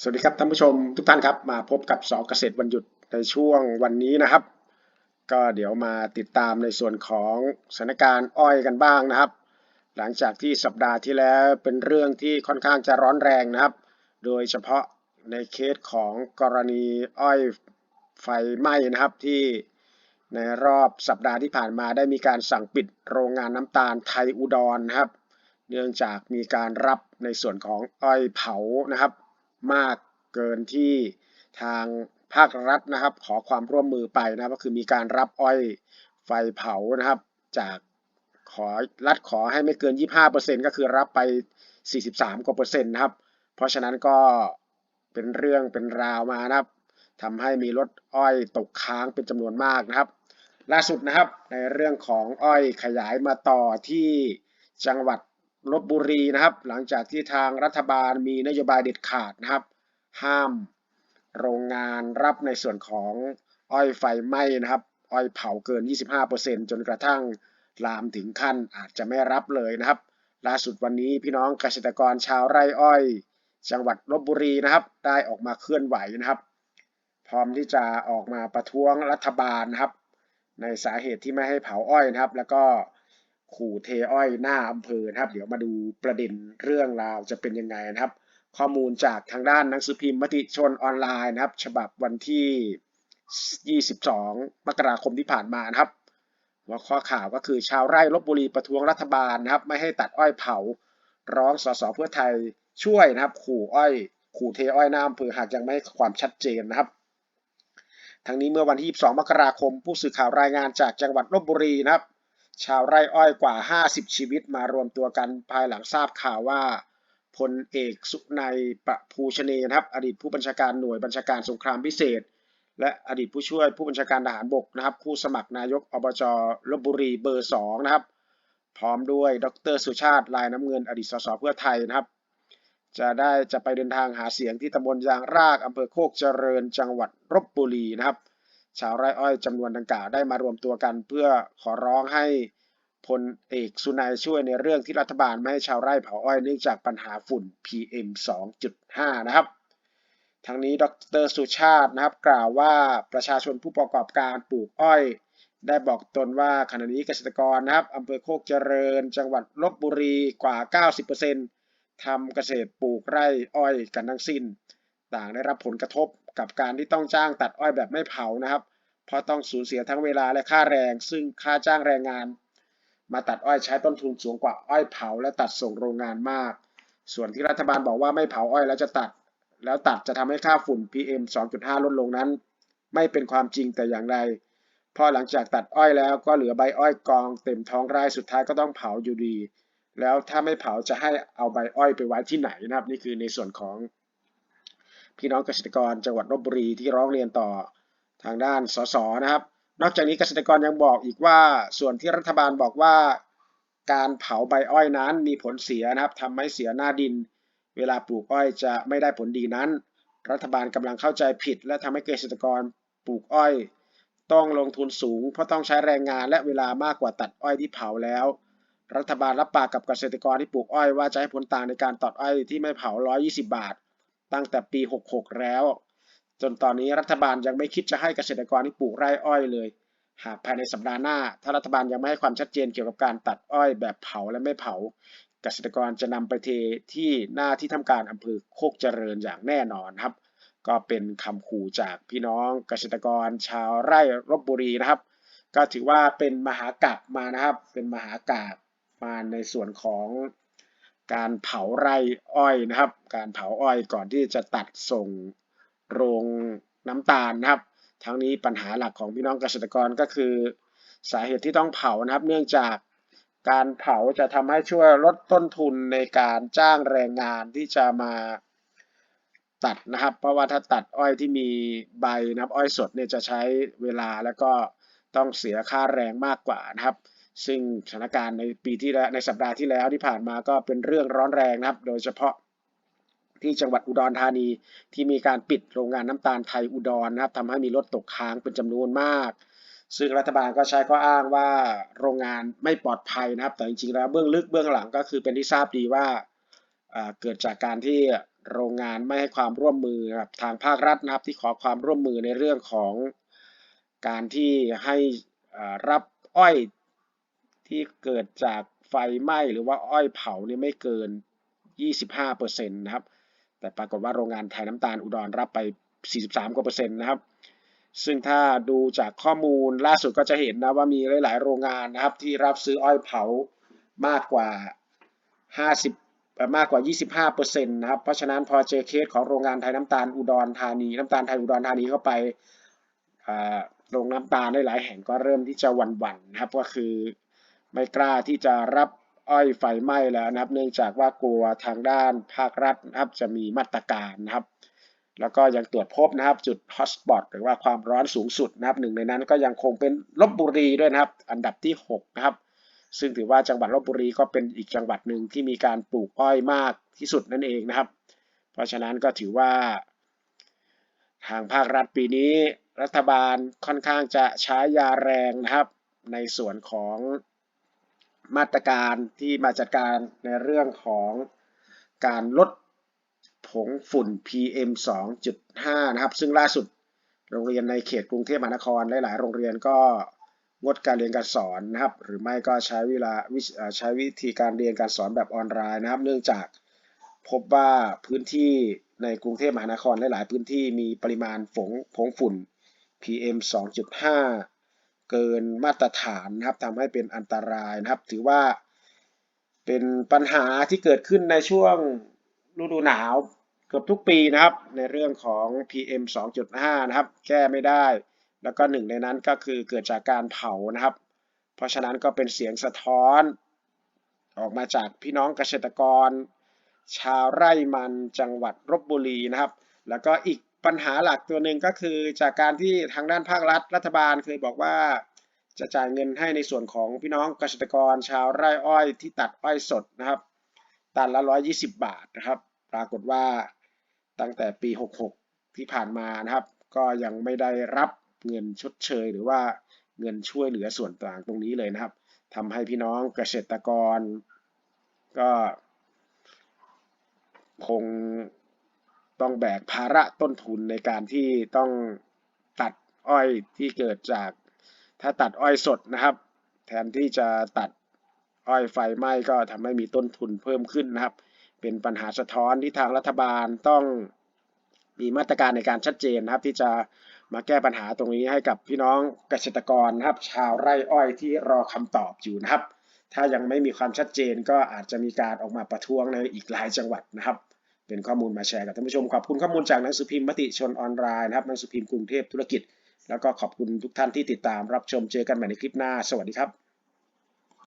สวัสดีครับท่านผู้ชมทุกท่านครับมาพบกับสอเกษตรวันหยุดในช่วงวันนี้นะครับ ก็เดี๋ยวมาติดตามในส่วนของสถานการณ์อ้อยกันบ้างนะครับ หลังจากที่สัปดาห์ที่แล้วเป็นเรื่องที่ค่อนข้างจะร้อนแรงนะครับ โดยเฉพาะในเคสของกรณีอ้อยไฟไหม้นะครับที่ในรอบสัปดาห์ที่ผ่านมาได้มีการสั่งปิดโรงงานน้ำตาลไทยอุดรนะครับ เนื่องจากมีการรับในส่วนของอ้อยเผานะครับ มากเกินที่ทางภาครัฐนะครับ ขอความร่วมมือไปนะครับ ก็คือมีการรับอ้อยไฟเผานะครับ จากขอรัฐขอให้ไม่เกิน 25%ก็คือรับไป 43 กว่าเปอร์เซ็นต์นะครับ เพราะฉะนั้นก็เป็นเรื่องเป็นราวมานะครับทำให้มีรถอ้อยตกค้างเป็นจำนวนมากนะครับ ล่าสุดนะครับในเรื่องของอ้อยขยายมาต่อที่จังหวัด ลบบุรีนะครับ หลังจากที่ทางรัฐบาลมีนโยบายเด็ดขาดนะครับ ห้ามโรงงานรับในส่วนของอ้อยไฟไหม้นะครับ อ้อยเผาเกิน 25%จนกระทั่งลามถึงขั้นอาจจะไม่รับเลยนะครับ ล่าสุดวันนี้พี่น้องเกษตรกรชาวไร่อ้อย จังหวัดลบบุรีนะครับ ได้ออกมาเคลื่อนไหวนะครับ พร้อมที่จะออกมาประท้วงรัฐบาลนะครับ ในสาเหตุที่ไม่ให้เผาอ้อยนะครับ แล้วก็ ขู่เทอ้อยหน้าอำเภอนะครับ เดี๋ยวมาดูประเด็นเรื่องราวจะเป็นยังไงนะครับ ข้อมูลจากทางด้านหนังสือพิมพ์มติชนออนไลน์นะครับ ฉบับวันที่ 22 มกราคมที่ผ่านมานะครับหัวข้อข่าวก็คือชาวไร่ลบบุรีประท้วงรัฐบาลนะครับ ไม่ให้ตัดอ้อยเผา ร้องสสเพื่อไทยช่วยนะครับ ขู่อ้อย ขู่เทอ้อยหน้าอำเภอหากยังไม่ความชัดเจนนะครับทั้งนี้เมื่อวันที่ 22 มกราคม ผู้สื่อข่าวรายงานจากจังหวัดลบบุรีนะครับ ชาวไร่อ้อยกว่า 50 ชีวิตมารวมตัวกันภายหลังทราบข่าวว่าพลเอกสุนัยประภูชเนนะครับ อดีตผู้บัญชาการหน่วยบัญชาการสงครามพิเศษ และอดีตผู้ช่วยผู้บัญชาการทหารบกนะครับ ผู้สมัครนายกอบจลบบุรีเบอร์สองนะครับ พร้อมด้วยดรสุชาติลายน้ำเงิน อดีตสสเพื่อไทยนะครับ จะได้จะไปเดินทางหาเสียงที่ตำบลยางรากอำเภอโคกเจริญ จังหวัดลบบุรีนะครับ ชาวไร่อ้อยจำนวนดังกล่าวได้มารวมตัวกัน เพื่อขอร้องให้พลเอกสุนัยช่วยในเรื่องที่รัฐบาลไม่ให้ชาวไร่เผาอ้อยเนื่องจากปัญหาฝุ่น PM 2.5 นะครับทั้งนี้ดรสุชาตินะครับกล่าวว่าประชาชนผู้ประกอบการปลูกอ้อย ได้บอกตนว่าขณะนี้เกษตรกรนะครับอำเภอโคกเจริญ จังหวัดลบบุรีกว่า 90%ทำเกษตรปลูกไร่อ้อยกันทั้งสิ้น ต่างได้รับผลกระทบ กับการที่ต้องจ้างตัดอ้อยแบบไม่เผานะครับ เพราะต้องสูญเสียทั้งเวลาและค่าแรง ซึ่งค่าจ้างแรงงาน มาตัดอ้อยใช้ต้นทุนสูงกว่าอ้อยเผา และตัดส่งโรงงานมาก ส่วนที่รัฐบาลบอกว่าไม่เผาอ้อยแล้วจะตัด แล้วตัดจะทำให้ค่าฝุ่น PM 2.5 ลดลงนั้น ไม่เป็นความจริงแต่อย่างใดเพราะหลังจากตัดอ้อยแล้วก็เหลือใบอ้อยกองเต็มท้องไร่สุดท้ายก็ต้องเผาอยู่ดี แล้วถ้าไม่เผาจะให้เอาใบอ้อยไปไว้ที่ไหนนะครับ นี่คือในส่วนของ พี่น้องเกษตรกรจังหวัดลบบุรีที่ร้องเรียนต่อทางด้านสสนะครับ นอกจากนี้เกษตรกรยังบอกอีกว่าส่วนที่รัฐบาลบอกว่าการเผาใบอ้อยนั้นมีผลเสียนะครับทำให้เสียหน้าดิน เวลาปลูกอ้อยจะไม่ได้ผลดีนั้น รัฐบาลกำลังเข้าใจผิด และทำให้เกษตรกรปลูกอ้อย ต้องลงทุนสูง เพราะต้องใช้แรงงานและเวลามากกว่าตัดอ้อยที่เผาแล้ว รัฐบาลรับปากกับเกษตรกรที่ปลูกอ้อยว่าจะให้ผลต่างในการตัดอ้อยที่ไม่เผา 120 บาท ตั้งแต่ปี 66 แล้ว จนตอนนี้รัฐบาลยังไม่คิดจะให้เกษตรกรที่ปลูกไร่อ้อยเลย หากภายในสัปดาห์หน้า ถ้ารัฐบาลยังไม่ให้ความชัดเจนเกี่ยวกับการตัดอ้อยแบบเผาและไม่เผา เกษตรกรจะนำไปเทที่หน้าที่ทำการอำเภอโคกเจริญอย่างแน่นอนครับ ก็เป็นคำขู่จากพี่น้องเกษตรกรชาวไร่ลบบุรีนะครับ ก็ถือว่าเป็นมหากราบมานะครับ เป็นมหากราบมาในส่วนของ การเผาไร่อ้อยนะครับ การเผาอ้อยก่อนที่จะตัดส่งโรงน้ำตาลนะครับ ทั้งนี้ปัญหาหลักของพี่น้องเกษตรกรก็คือ สาเหตุที่ต้องเผานะครับ เนื่องจากการเผาจะทำให้ช่วยลดต้นทุนในการจ้างแรงงานที่จะมาตัดนะครับ เพราะว่าถ้าตัดอ้อยที่มีใบนะครับอ้อยสดเนี่ยจะใช้เวลาแล้วก็ต้องเสียค่าแรงมากกว่านะครับ ซึ่งสถานการณ์ในปีที่แล้วในสัปดาห์ที่แล้วที่ผ่านมาก็เป็นเรื่องร้อนแรงนะครับ โดยเฉพาะที่จังหวัดอุดรธานีที่มีการปิดโรงงานน้ำตาลไทยอุดรนะครับทำให้มีรถตกค้างเป็นจำนวนมาก ซึ่งรัฐบาลก็ใช้ข้ออ้างว่าโรงงานไม่ปลอดภัยนะครับ แต่จริงๆแล้วเบื้องลึกเบื้องหลังก็คือเป็นที่ทราบดีว่าเกิดจากการที่โรงงานไม่ให้ความร่วมมือกับทางภาครัฐนะครับ ที่ขอความร่วมมือในเรื่องของการที่ให้รับอ้อย ที่เกิดจากไฟไหม้หรือว่าอ้อยเผาเนี่ยไม่เกิน 25%นะครับ แต่ปรากฏว่าโรงงานไทยน้ำตาลอุดรรับไป 43กว่าเปอร์เซ็นต์นะครับ ซึ่งถ้าดูจากข้อมูลล่าสุดก็จะเห็นนะว่ามีหลาย ๆ โรงงานนะครับที่รับซื้ออ้อยเผามากกว่า 50มากกว่า 25%นะครับ เพราะฉะนั้นพอเจอเคสของโรงงานไทยน้ำตาลอุดรธานี น้ำตาลไทยอุดรธานีเข้าไปโรงน้ำตาลหลายๆแห่งก็เริ่มที่จะหวั่นๆนะครับ ก็คือ ไม่กล้าที่จะรับอ้อยไฟไหม้แล้วนะครับ เนื่องจากว่ากลัวทางด้านภาครัฐนะครับจะมีมาตรการนะครับ แล้วก็ยังตรวจพบนะครับจุดฮอตสปอตหรือว่าความร้อนสูงสุดนะครับหนึ่งในนั้นก็ยังคงเป็นลบบุรีด้วยนะครับ อันดับที่ 6 นะครับ ซึ่งถือว่าจังหวัดลบบุรีก็เป็นอีกจังหวัดหนึ่งที่มีการปลูกอ้อยมากที่สุดนั่นเองนะครับ เพราะฉะนั้นก็ถือว่า ทางภาครัฐปีนี้รัฐบาลค่อนข้างจะใช้ยาแรงนะครับ ในส่วนของ มาตรการที่มาจัดการในเรื่องของการลดผงฝุ่น PM 2.5 นะครับ ซึ่งล่าสุดโรงเรียนในเขตกรุงเทพมหานครหลาย ๆ โรงเรียนก็งดการเรียนการสอนนะครับ หรือไม่ก็ใช้เวลาวิเอ่อใช้วิธีการเรียนการสอนแบบออนไลน์นะครับ เนื่องจากพบว่าพื้นที่ในกรุงเทพมหานครหลาย ๆ พื้นที่มีปริมาณฝงผงฝุ่น PM 2.5 เกินมาตรฐานนะครับทำให้เป็นอันตรายนะครับ ถือว่าเป็นปัญหาที่เกิดขึ้นในช่วงฤดูหนาวเกือบทุกปีนะครับ ในเรื่องของ PM 2.5 นะครับ แก้ไม่ได้ แล้วก็หนึ่งในนั้นก็คือเกิดจากการเผานะครับ เพราะฉะนั้นก็เป็นเสียงสะท้อน ออกมาจากพี่น้องเกษตรกร ชาวไร่มันจังหวัดลบบุรีนะครับ แล้วก็อีก ปัญหาหลักตัวหนึ่งก็คือจากการที่ทางด้านภาครัฐรัฐบาลเคยบอกว่า จะจ่ายเงินให้ในส่วนของพี่น้องเกษตรกรชาวไร่อ้อยที่ตัดอ้อยสดนะครับ ตันละ 120 บาทนะครับ ปรากฏว่าตั้งแต่ปี 66 ที่ผ่านมานะครับ ก็ยังไม่ได้รับเงินชดเชย หรือว่าเงินช่วยเหลือส่วนต่างตรงนี้เลยนะครับทำให้พี่น้องเกษตรกรก็คง ต้องแบกภาระต้นทุนในการที่ต้องตัดอ้อยที่เกิดจาก ถ้าตัดอ้อยสดนะครับ แทนที่จะตัดอ้อยไฟไหม้ก็ทำให้มีต้นทุนเพิ่มขึ้นนะครับ เป็นปัญหาสะท้อนที่ทางรัฐบาลต้องมีมาตรการในการชัดเจนนะครับ ที่จะมาแก้ปัญหาตรงนี้ให้กับพี่น้องเกษตรกรนะครับ ชาวไร่อ้อยที่รอคำตอบอยู่นะครับ ถ้ายังไม่มีความชัดเจนก็อาจจะมีการออกมาประท้วงในอีกหลายจังหวัดนะครับ เป็นข้อมูลมาแชร์กับท่านผู้ชม ขอบคุณข้อมูลจากหนังสือพิมพ์มติชนออนไลน์นะครับหนังสือพิมพ์กรุงเทพธุรกิจ แล้วก็ขอบคุณทุกท่านที่ติดตามรับชมเจอกันใหม่ในคลิปหน้า สวัสดีครับ